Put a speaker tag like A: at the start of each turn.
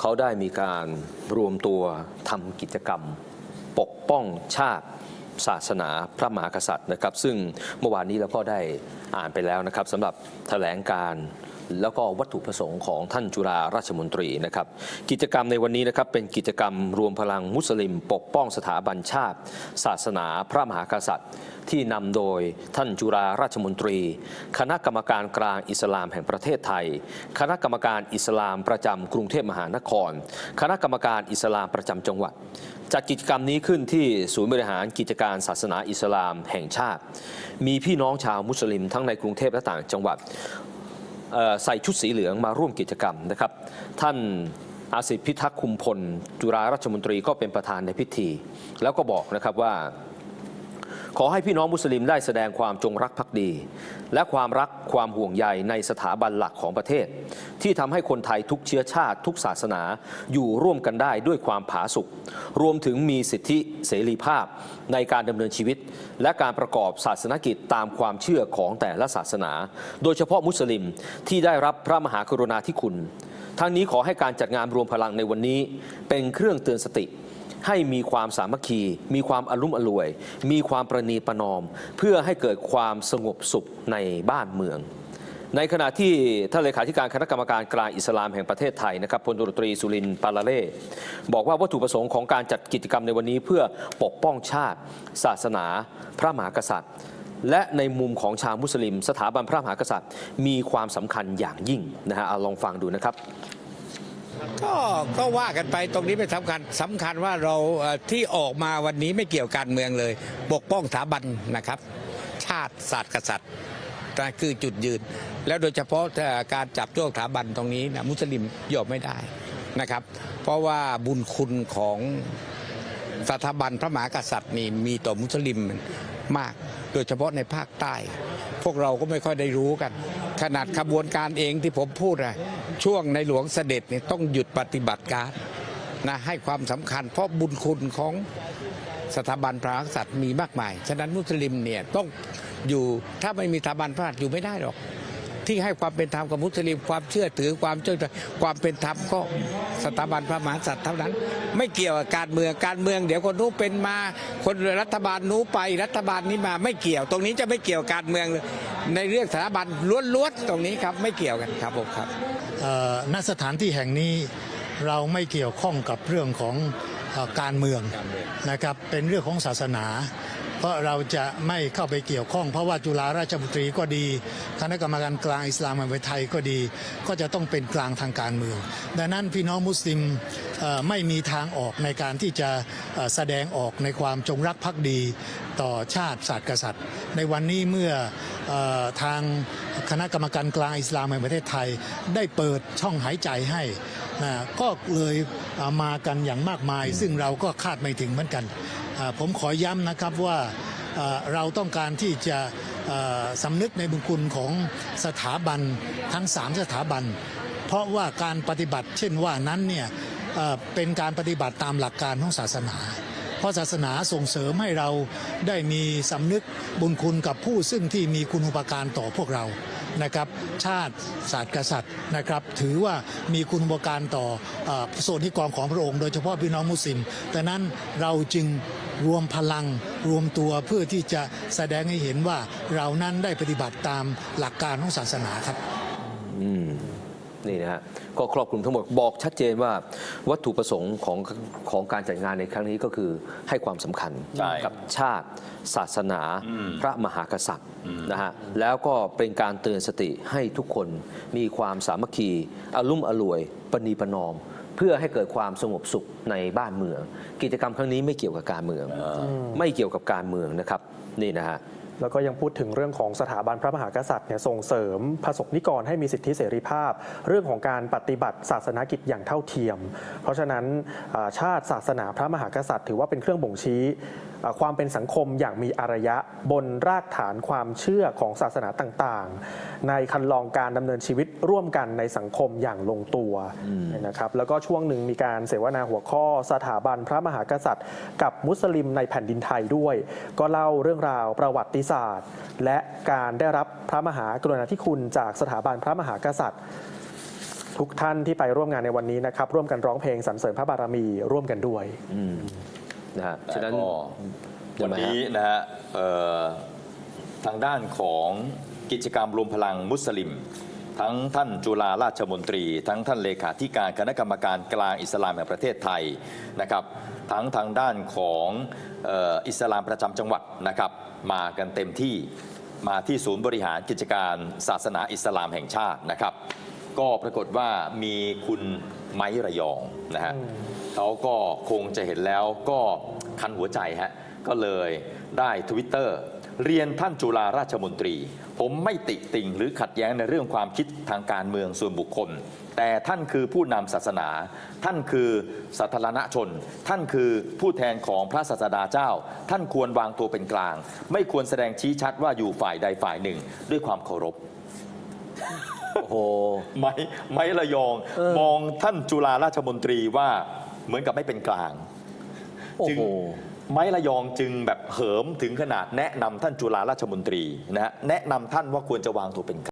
A: เขาได้มีการรวมตัวทำกิจกรรม ปกป้องชาติศาสนาพระมหากษัตริย์นะครับ ซึ่งเมื่อวานนี้เราก็ได้อ่านไปแล้วนะครับสำหรับแถลงการ แล้วก็วัตถุประสงค์ของท่านจุฬาราชมนตรีนะครับ กิจกรรมในวันนี้นะครับเป็นกิจกรรมรวมพลังมุสลิม ปกป้องสถาบันชาติ ศาสนาพระมหากษัตริย์ ที่นำโดยท่านจุฬาราชมนตรี คณะกรรมการกลางอิสลามแห่งประเทศไทย คณะกรรมการอิสลามประจำกรุงเทพมหานคร คณะกรรมการอิสลามประจำจังหวัดจัดกิจกรรมนี้ขึ้นที่ศูนย์บริหารกิจการศาสนาอิสลามแห่งชาติ มีพี่น้องชาวมุสลิมทั้งในกรุงเทพและต่างจังหวัด ใส่ชุดสีเหลืองมาร่วมกิจกรรมนะครับ ท่านอาสิทธิพิทักษ์คุมพล จุฬาราชมนตรีก็เป็นประธานในพิธี แล้วก็บอกนะครับว่า ขอให้พี่น้องมุสลิมได้แสดงความจงรักภักดี และความรักความห่วงใยในสถาบันหลักของประเทศ ที่ทำให้คนไทยทุกเชื้อชาติทุกศาสนาอยู่ร่วมกันได้ด้วยความผาสุกรวมถึงมีสิทธิเสรีภาพในการดำเนินชีวิต และการประกอบศาสนกิจตามความเชื่อของแต่ละศาสนา โดยเฉพาะมุสลิมที่ได้รับพระมหากรุณาธิคุณทั้งนี้ขอให้การจัดงานรวมพลังในวันนี้เป็นเครื่องเตือนสติ ให้มีความสามัคคี มีความอารมุ่มอร่วย มีความประนีประนอม เพื่อให้เกิดความสงบสุขในบ้านเมือง ในขณะที่ท่านเลขาธิการคณะกรรมการกลางอิสลามแห่งประเทศไทยนะครับพลตุรตรีสุรินทร์ปาลาเล่บอกว่าวัตถุประสงค์ของการจัดกิจกรรมในวันนี้ เพื่อปกป้องชาติ ศาสนา พระมหากษัตริย์และในมุมของชาวมุสลิม สถาบันพระมหากษัตริย์ มีความสำคัญอย่างยิ่งนะฮะเอาลองฟังดูนะครับ
B: ก็ก็ว่ากันไปตรงนี้เป็นสำคัญสำคัญว่าเราที่ออกมาวันนี้ไม่เกี่ยวการเมืองเลย ปกป้องสถาบันนะครับ ชาติศาสตร์กษัตริย์นั่นคือจุดยืน แล้วโดยเฉพาะการจับจ้วงสถาบันตรงนี้นะมุสลิมยอมไม่ได้นะครับ เพราะว่าบุญคุณของสถาบันพระมหากษัตริย์นี่มีต่อมุสลิมมาก โดยเฉพาะในภาคใต้ พวกเราก็ไม่ค่อยได้รู้กัน ขนาดขบวนการเองที่ผมพูดอะช่วงในหลวงเสด็จเนี่ยต้องหยุดปฏิบัติการนะให้ความสำคัญ เพราะบุญคุณของสถาบันพระมหากษัตริย์มีมากมาย ฉะนั้นมุสลิมเนี่ยต้องอยู่ถ้าไม่มีสถาบันพระมหากษัตริย์อยู่ไม่ได้หรอก ที่ให้ความเป็นธรรมกับมุสลิมความเชื่อถือความเชื่อความเป็นธรรมก็สถาบันพระมหากษัตริย์เท่านั้น ไม่เกี่ยวกับการเมืองการเมือง เดี๋ยวคนนู้นเป็นมา คนรัฐบาลนู้นไปรัฐบาลนี้มาไม่เกี่ยว ตรงนี้จะไม่เกี่ยวการเมืองในเรื่องสถาบันล้วนๆตรงนี้ครับไม่เกี่ยวกันครับผมครับ
C: ณสถานที่แห่งนี้เราไม่เกี่ยวข้องกับเรื่องของการเมืองนะครับเป็นเรื่องของศาสนา เพราะเราจะไม่เข้าไปเกี่ยวข้อง เพราะว่าจุฬาราชมนตรีก็ดี คณะกรรมการกลางอิสลามแห่งประเทศไทยก็ดี ก็จะต้องเป็นกลางทางการเมือง ดังนั้นพี่น้องมุสลิมไม่มีทางออกในการที่จะแสดงออกในความจงรักภักดีต่อชาติศาสตร์กษัตริย์ ในวันนี้เมื่อเออทางคณะกรรมการกลางอิสลามแห่งประเทศไทย ได้เปิดช่องหายใจให้ นะก็เลยมากันอย่างมากมาย ซึ่งเราก็คาดไม่ถึงเหมือนกัน ผมขอย้ำนะครับว่าเราต้องการที่จะสำนึกในบุญคุณของสถาบันทั้ง 3 สถาบัน เพราะว่าการปฏิบัติเช่นว่านั้นเนี่ยเป็นการปฏิบัติตามหลักการของศาสนา เพราะศาสนาส่งเสริมให้เราได้มีสำนึกบุญคุณกับผู้ซึ่งที่มีคุณอุปการต่อพวกเรานะครับชาติศาสตร์กษัตริย์นะครับ ถือว่ามีคุณอุปการต่อโซนที่กองของพระองค์โดยเฉพาะพี่น้องมุสลิมแต่นั้นเราจึงรวมพลังรวมตัวเพื่อที่จะแสดงให้เห็นว่าเรานั้นได้ปฏิบัติตามหลักการของศาสนาครับ
A: อืม นี่นะฮะก็ครอบคลุมทั้งหมดบอกชัดเจนว่าวัตถุประสงค์ของของการจัดงานในครั้งนี้ก็คือให้ความสำคัญ
D: ใช่
A: กับชาติ ศาสนาพระมหากษัตริย์นะฮะแล้วก็เป็นการเตือนสติให้ทุกคนมีความสามัคคีอารุ่มอร่วยปณีประนอม เพื่อให้เกิดความสงบสุขในบ้านเมือง กิจกรรมครั้งนี้ไม่เกี่ยวกับการเมือง ไม่เกี่ยวกับการเมืองนะครับนี่นะฮะ
E: แล้วก็ยังพูดถึงเรื่องของสถาบันพระมหากษัตริย์เนี่ยส่งเสริมพระสงฆ์นิกรให้มีสิทธิเสรีภาพ เรื่องของการปฏิบัติศาสนากิจอย่างเท่าเทียม เพราะฉะนั้นชาติศาสนาพระมหากษัตริย์ ถือว่าเป็นเครื่องบ่งชี้ความเป็นสังคมอย่างมีอารยะบนรากฐานความเชื่อของศาสนาต่างๆ ในคันลองการดำเนินชีวิตร่วมกันในสังคมอย่างลงตัวนะครับแล้วก็ช่วงหนึ่งมีการเสวนาหัวข้อสถาบันพระมหากษัตริย์ กับมุสลิมในแผ่นดินไทยด้วย ก็เล่าเรื่องราวประวัติศาสตร์ และการได้รับพระมหากรุณาธิคุณจากสถาบันพระมหากษัตริย์ทุกท่านที่ไปร่วมงานในวันนี้นะครับ ร่วมกันร้องเพลงสรรเสริญพระบารมีร่วมกันด้วย
A: อื นะฮะ
D: แต่
A: ฉะนั้น
D: ก็
A: ยั
D: วั
A: ง
D: น
A: ไงฮะ
D: นี้นะฮะเอ่อทางด้านของกิจกรรมรวมพลังมุสลิม ทั้งท่านจุฬาราชมนตรี ทั้งท่านเลขาธิการคณะกรรมการกลางอิสลามแห่งประเทศไทยนะครับ ทั้งทางด้านของเอ่ออิสลามประจำจังหวัดนะครับ มากันเต็มที่มาที่ศูนย์บริหารกิจการศาสนาอิสลามแห่งชาตินะครับ ก็ปรากฏว่ามีคุณไม้ระยองนะฮะ เขาก็คงจะเห็นแล้วก็คันหัวใจฮะก็เลยได้ทวิตเตอร์เรียนท่านจุฬาราชมนตรี ผมไม่ติติงหรือขัดแย้งในเรื่องความคิดทางการเมืองส่วนบุคคล แต่ท่านคือผู้นำศาสนา ท่านคือสาธารณชน ท่านคือผู้แทนของพระศาสดาเจ้า ท่านควรวางตัวเป็นกลาง ไม่ควรแสดงชี้ชัดว่าอยู่ฝ่ายใดฝ่ายหนึ่ง ด้วยความเคารพ
A: โอ้โห
D: ไม้ไม้ระยอง
A: เออ
D: มองท่านจุฬาราชมนตรีว่า เหมือนกับไม่เป็นกลาง
A: โอ้
D: จึง
A: โห
D: ไม้ระยองจึงแบบเหิมถึงขนาดแนะนำท่านจุฬาราชมนตรีนะฮะแนะนำท่านว่าควรจะวางตัวเป็นกลาง